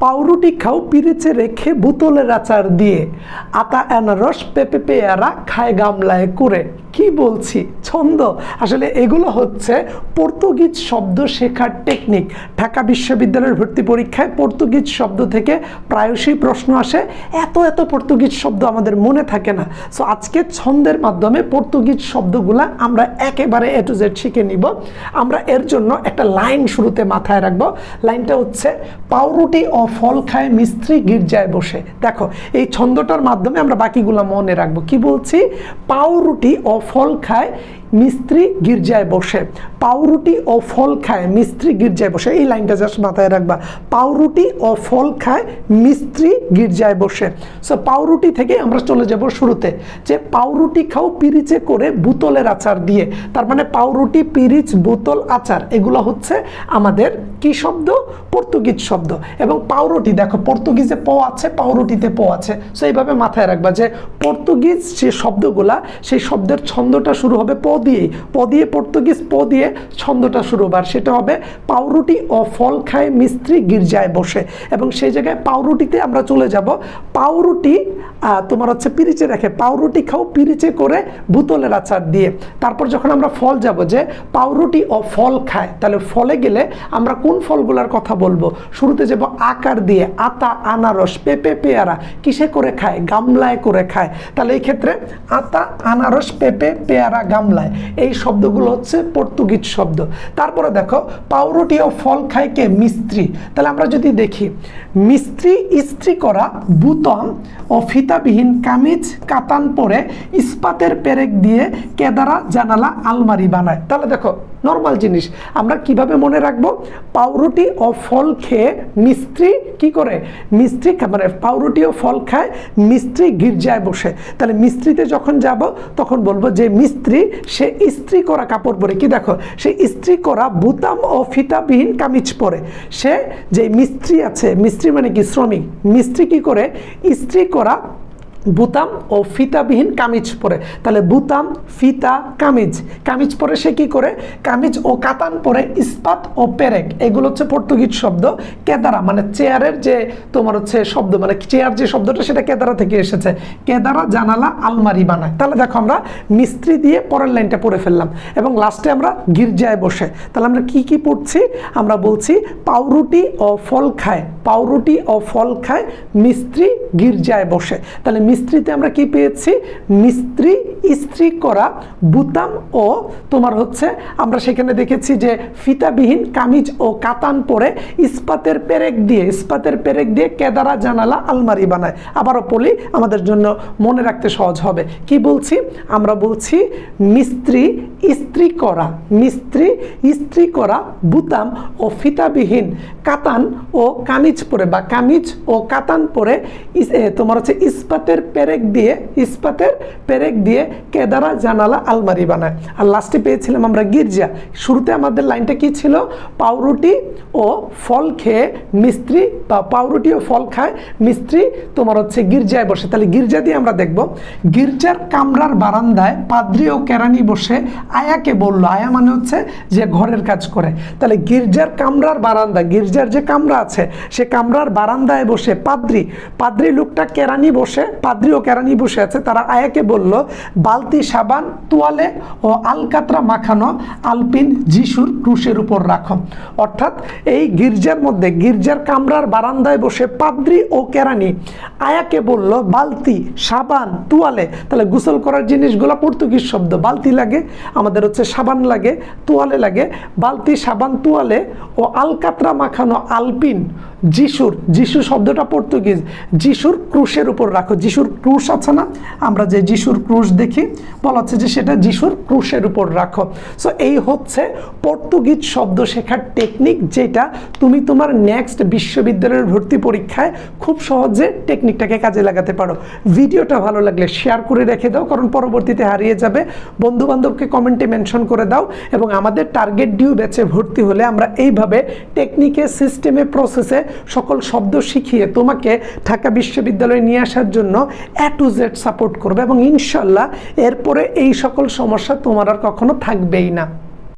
পাউরুটি খাও পিরেছে রেখে বোতলের আচার দিয়ে। আতা অ্যানারস পেঁপে পেয়ারা খায় গামলায় করে কি বলছি? ছন্দ। আসলে এগুলো হচ্ছে পর্তুগিজ শব্দ শেখার টেকনিক ঢাকা বিশ্ববিদ্যালয়ের ভর্তি পরীক্ষায় পর্তুগিজ শব্দ থেকে প্রায়শই প্রশ্ন আসে। এত এত পর্তুগিজ শব্দ আমাদের মনে থাকে না। সো আজকে ছন্দের মাধ্যমে পর্তুগিজ শব্দগুলা আমরা একেবারে এ টু জেড শিখে নিব। আমরা এর জন্য একটা লাইন শুরুতে মাথায় রাখব। লাইনটা হচ্ছে, পাউরুটি ও ফল খায় মিস্ত্রি গির্জায় বসে। দেখো, এই ছন্দটার মাধ্যমে আমরা বাকিগুলো মনে রাখব। কি বলছি? পাউরুটি ও ফল খায় মিস্ত্রি গির্জায় বসে, পাউরুটি ও ফল খায়, মিস্ত্রি গির্জায় বসে। এই লাইনটা জাস্ট মাথায় রাখবা। পাউরুটি ও ফল খায়, মিস্ত্রি গির্জায় বসে। সো পাউরুটি থেকে আমরা চলে যাব শুরুতে, যে পাউরুটি খাও পিরিচে করে বোতলের আচার দিয়ে। তার মানে পাউরুটি, পিরিচ, বোতল, আচার, এগুলো হচ্ছে আমাদের কি শব্দ? পর্তুগিজ শব্দ। এবং পাউরুটি, দেখো, পর্তুগিজে প আছে, পাউরুটিতে প আছে। সো এইভাবে মাথায় রাখবা যে পর্তুগিজ যে শব্দগুলা, সেই শব্দের ছন্দটা শুরু হবে প দিয়েই প দিয়ে পর্তুগিজ প দিয়ে ছন্দটা শুরু হবে আর সেটা হবে পাউরুটি ও ফল খায় মিস্ত্রি গির্জায় বসে। এবং সেই জায়গায় পাউরুটিতে আমরা চলে যাব। পাউরুটি তোমার হচ্ছে পিরিচে রাখে পাউরুটি খাও, পিরিচে করে বোতলের আচার দিয়ে। তারপর যখন আমরা ফল যাব যে পাউরুটি ও ফল খায়, তাহলে ফলে গেলে আমরা কোন ফলগুলোর কথা বলব? শুরুতে যাব আকার দিয়ে, আতা, আনারস, পেঁপে, পেয়ারা, কিসে করে খায়? গামলায় করে খায়। তাহলে এই ক্ষেত্রে আতা, আনারস, পেঁপে, পেয়ারা, গামলায়, এই শব্দগুলো হচ্ছে পর্তুগিজ শব্দ। তারপরে দেখো, পাউরুটি ও ফল খায় কে? মিস্ত্রি। তাহলে আমরা যদি দেখি, মিস্ত্রি ইস্ত্রি করা বুতম ও ফিতাবিহীন কামিজ কাতান পরে ইস্পাতের পেরেক দিয়ে কেদারা জানালা আলমারি বানায়। তাহলে দেখো নর্মাল জিনিস। আমরা কীভাবে মনে রাখব? পাউরুটি ও ফল খেয়ে মিস্ত্রি কি করে? মিস্ত্রি মানে পাউরুটি ও ফল খায়, মিস্ত্রি গির্জায় বসে। তাহলে মিস্ত্রিতে যখন যাব, তখন বলব যে মিস্ত্রি, সে ইস্ত্রি করা কাপড় পরে। কি দেখো, সে ইস্ত্রি করা বুতাম ও ফিতাবিহীন কামিজ পরে। সে যে মিস্ত্রি আছে, মিস্ত্রি মানে কি শ্রমিক? মিস্ত্রি কি করে? ইস্ত্রি করা বুতাম ও ফিতাবিহীন কামিজ পরে। তাহলে বুতাম, ফিতা, কামিজ। কামিজ পরে সে কি করে? কামিজ ও কাতান পরে ইস্পাত ও পেরেক। এগুলো হচ্ছে পর্তুগিজ শব্দ। কেদারা মানে চেয়ারের যে তোমার হচ্ছে শব্দ মানে চেয়ার যে শব্দটা, সেটা কেদারা থেকে এসেছে। কেদারা জানালা আলমারি বানায়। তাহলে দেখো আমরা মিস্ত্রি দিয়ে পরের লাইনটা পড়ে ফেললাম। এবং লাস্টে আমরা গির্জায় বসে। তাহলে আমরা কি কি পড়ছি? আমরা বলছি পাউরুটি ও ফল খায়। পাউরুটি ও ফল খায় মিস্ত্রি গির্জায় বসে। তাহলে মিস্ত্রিতে আমরা কি পেয়েছি? মিস্ত্রি, ইস্ত্রি করা, বুতাম ও তোমার হচ্ছে, আমরা সেখানে দেখেছি যে ফিতাবিহীন কামিজ ও কাতান পরে ইস্পাতের পেরেক দিয়ে, ইস্পাতের পেরেক দিয়ে কেদারা জানালা আলমারি বানায়। আবারও পলি আমাদের জন্য মনে রাখতে সহজ হবে। কি বলছি? আমরা বলছি মিস্ত্রি, ইস্ত্রি করা, মিস্ত্রি, ইস্ত্রি করা, বুতাম ও ফিতাবিহীন কাতান ও কামিজ পরে বা কামিজ ও কাতান পরে তোমার হচ্ছে ইস্পাতের পেরেক দিয়ে, ইস্পাতের পেরেক দিয়ে কেদারা জানালা আলমারি বানায়। আর লাস্টে পেয়েছিলাম আমরা গির্জা। শুরুতে আমাদের লাইনটা কি ছিল? পাউরুটি ও ফল খেয়ে মিস্ত্রি বা পাউরুটি ও ফল খায়। মিস্ত্রি তোমার হচ্ছে গির্জায় বসে। তাহলে গির্জা দিয়ে আমরা দেখব। গির্জার কামরার বারান্দায় পাদ্রি ও কেরানি বসে আয়াকে বলল। আয়া মানে হচ্ছে যে ঘরের কাজ করে। তাহলে গির্জার কামরার বারান্দা, গির্জার যে কামরা আছে, সে কামরার বারান্দায় বসে পাদ্রি পাদ্রি লোকটা কেরানি বসে, পাদ্রি ও কেরানি বসে আছে। তারা আয়াকে বলল, বালতি, সাবান, তোয়ালে ও আলকাতরা মাখানো আলপিন, যিশুর ক্রুশের উপর রাখো। অর্থাৎ এই গির্জার মধ্যে, গির্জার কামরার বারান্দায় বসে পাদ্রি ও কেরানি আয়াকে বলল, বালতি, সাবান, তোয়ালে। তাহলে গোসল করার জিনিসগুলো পর্তুগিজ শব্দ। বালতি লাগে, আমাদের হচ্ছে সাবান লাগে, তোয়ালে লাগে। বালতি, সাবান, তোয়ালে ও আলকাতরা মাখানো আলপিন। যিশুর, যিশু শব্দটা পর্তুগিজ যিশুর ক্রুশের উপর রাখো। যিশুর ক্রুশ আছে না? আমরা যে যিশুর ক্রুশ দেখি, বলা হচ্ছে যে সেটা যিশুর ক্রুশের উপর রাখো। সো এই হচ্ছে পর্তুগিজ শব্দ শেখার টেকনিক যেটা তুমি তোমার নেক্সট বিশ্ববিদ্যালয়ের ভর্তি পরীক্ষায় খুব সহজে টেকনিকটাকে কাজে লাগাতে পারো। ভিডিওটা ভালো লাগলে শেয়ার করে রেখে দাও, কারণ পরবর্তীতে হারিয়ে যাবে। বন্ধু বান্ধবকে কমেন্টে মেনশন করে দাও এবং আমাদের টার্গেট ডিউ ব্যাচে ভর্তি হলে আমরা এইভাবে টেকনিকে সিস্টেমে প্রসেসে সকল শব্দ শিখিয়ে তোমাকে ঢাকা বিশ্ববিদ্যালয়ে নিয়ে আসার জন্য এ টু জেড সাপোর্ট করবে এবং ইনশাল্লাহ এরপরে এই সকল সমস্যা তোমার আর কখনো থাকবেই না।